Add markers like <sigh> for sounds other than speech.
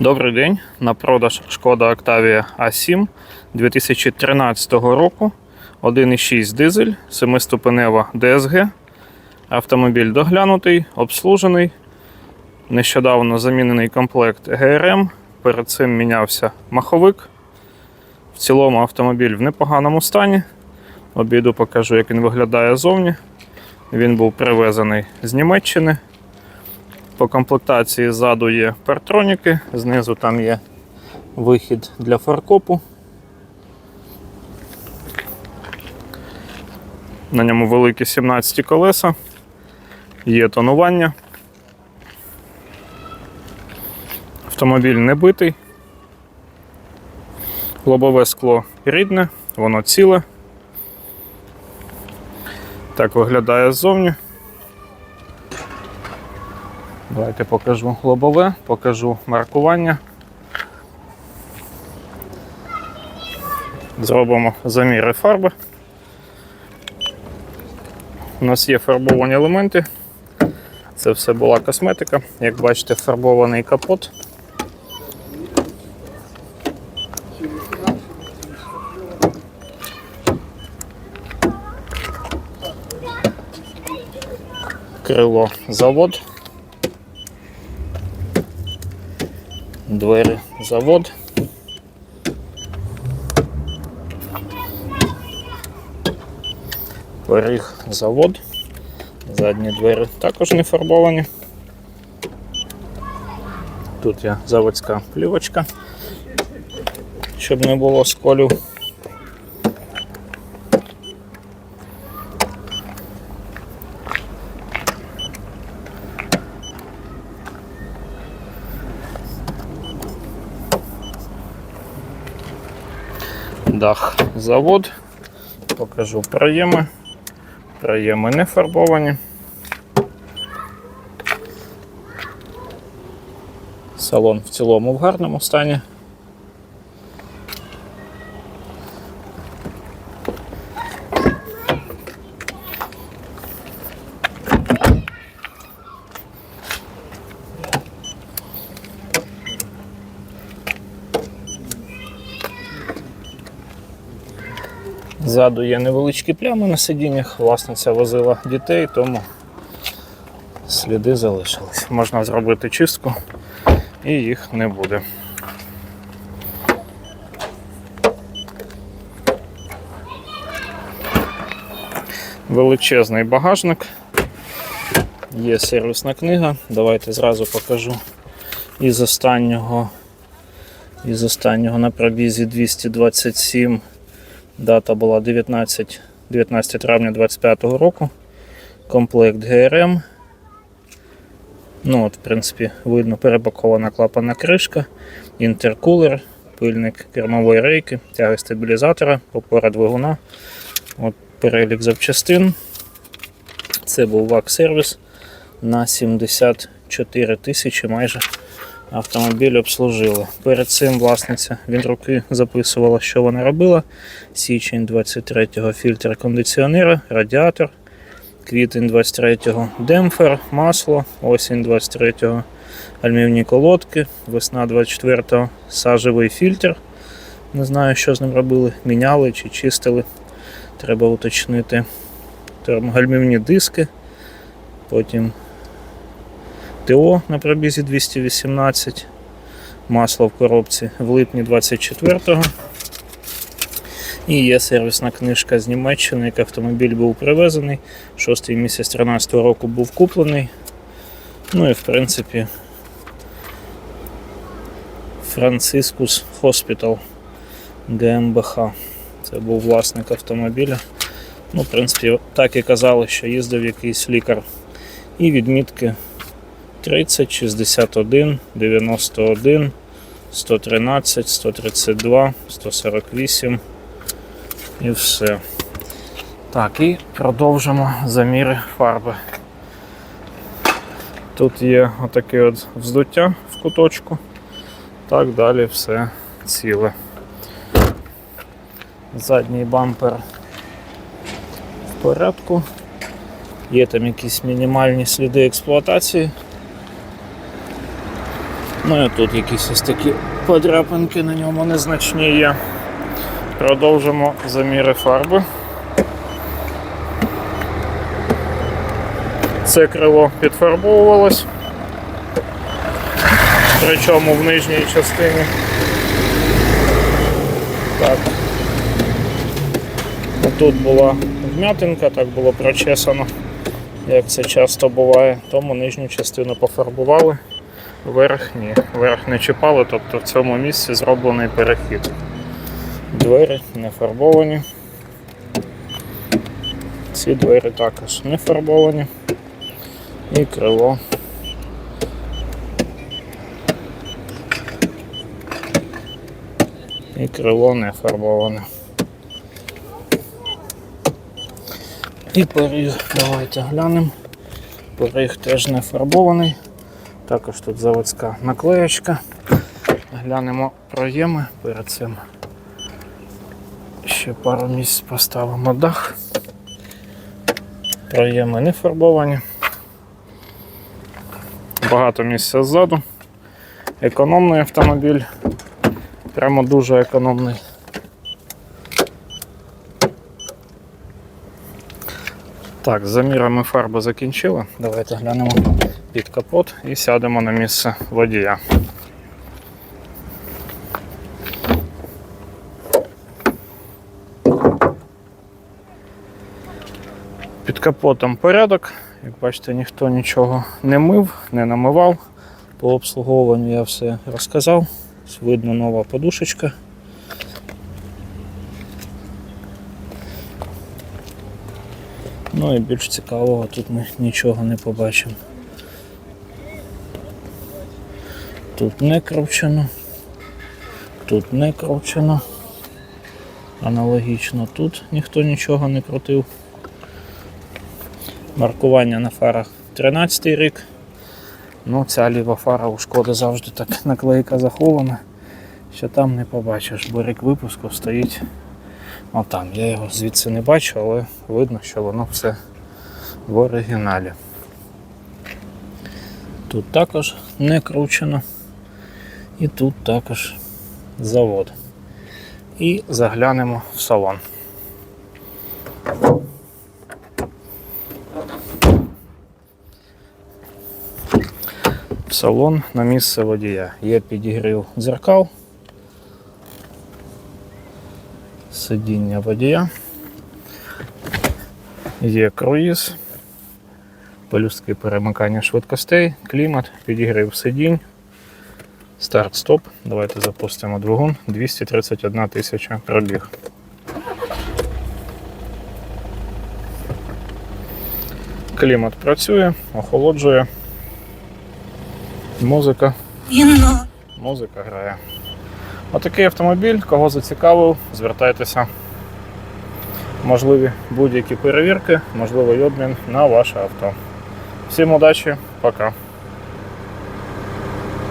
Добрий день. На продаж шкода Octavia A7 2013 року. 1,6 дизель, 7-ступенева DSG. Автомобіль доглянутий, обслужений. Нещодавно замінений комплект ГРМ. Перед цим мінявся маховик. В цілому автомобіль в непоганому стані. Обіду покажу, як він виглядає зовні. Він був привезений з Німеччини. По комплектації ззаду є партроніки, знизу там є вихід для фаркопу. На ньому великі 17 колеса, є тонування. Автомобіль не битий. Лобове скло рідне, воно ціле. Так виглядає ззовні. Давайте покажу лобове, покажу маркування. Зробимо заміри фарби. У нас є фарбовані елементи. Це все була косметика. Як бачите, фарбований капот. Крило завод. Двері завод. Поріг завод. Задні двері також не фарбовані. Тут є заводська плівочка, щоб не було сколів. Дах завод. Покажу проєми. Проєми не фарбовані. Салон в цілому в гарному стані. Ззаду є невеличкі плями на сидіннях. Власниця возила дітей, тому сліди залишились. Можна зробити чистку і їх не буде. Величезний багажник. Є сервісна книга. Давайте зразу покажу із останнього. Із останнього на пробізі 227 Дата була 19, 19 травня 2025 року. Комплект ГРМ. Ну от, В принципі, видно перепакована клапана кришка, інтеркулер, пильник кермової рейки, тяги стабілізатора, опора двигуна. От Перелік запчастин. Це був ВАК-сервіс на 74 тисячі майже автомобіль обслужили. Перед цим власниця від руки записувала, що вона робила. Січень 23-го фільтр кондиціонера, радіатор, квітень 23-го демпфер, масло, осінь 23-го альмівні колодки, весна 24-го сажевий фільтр. Не знаю, що з ним робили, міняли чи чистили. Треба уточнити. Термогальмівні диски, потім ТО на пробізі 218, масло в коробці в липні 24-го. І є сервісна книжка з Німеччини, як автомобіль був привезений. Шостий місяць 13-го року був куплений. Ну і в принципі Францискус Хоспітал ГМБХ. Це був власник автомобіля. Ну, в принципі, так і казали, що їздив якийсь лікар. І відмітки 30, 61, 91, 113, 132, 148 і все. Так, і продовжимо заміри фарби. Тут є отаке от вздуття в куточку. Так, далі все ціле. Задній бампер в порядку. Є там якісь мінімальні сліди експлуатації. Ну і тут якісь ось такі подряпинки на ньому незначні є. Продовжимо заміри фарби. Це крило підфарбовувалось. Причому в нижній частині. Так. Тут була вм'ятинка, так було прочесано, як це часто буває. Тому нижню частину пофарбували, верх ні. Верх не чіпали, тобто в цьому місці зроблений перехід. Двері не фарбовані. Ці двері також не фарбовані. І крило. І крило не фарбоване. І поріг, давайте глянемо. Поріг теж не фарбований. Також тут заводська наклеєчка. Глянемо проєми перед цим. Ще пару місць поставимо дах. Проєми не фарбовані. Багато місця ззаду. Економний автомобіль. Прямо дуже економний. Так, замірами фарби закінчили. Давайте глянемо під капот і сядемо на місце водія. Під капотом порядок. Як бачите, ніхто нічого не мив, не намивав. По обслуговуванню я все розказав. Видно нова подушечка. Ну і більш цікавого тут ми нічого не побачимо. Тут не кручено, тут не кручено. Аналогічно тут ніхто нічого не крутив. Маркування на фарах 13 рік. Ну, ця ліва фара у шкоди завжди так <laughs> наклейка захована, що там не побачиш, бо рік випуску стоїть отам. Я його звідси не бачу, але видно, що воно все в оригіналі. Тут також не кручено. І тут також завод. І заглянемо в салон. Салон на місце водія. Є підігрів дзеркал, сидіння водія, є круїз, пелюстки перемикання швидкостей, клімат, підігрів сидінь, старт-стоп. Давайте запустимо двигун 231 тисяча пробіг. Клімат працює, охолоджує. Музика. Музика грає. Отакий автомобіль, кого зацікавив, звертайтеся. Можливі будь-які перевірки, можливий обмін на ваше авто. Всім удачі, пока.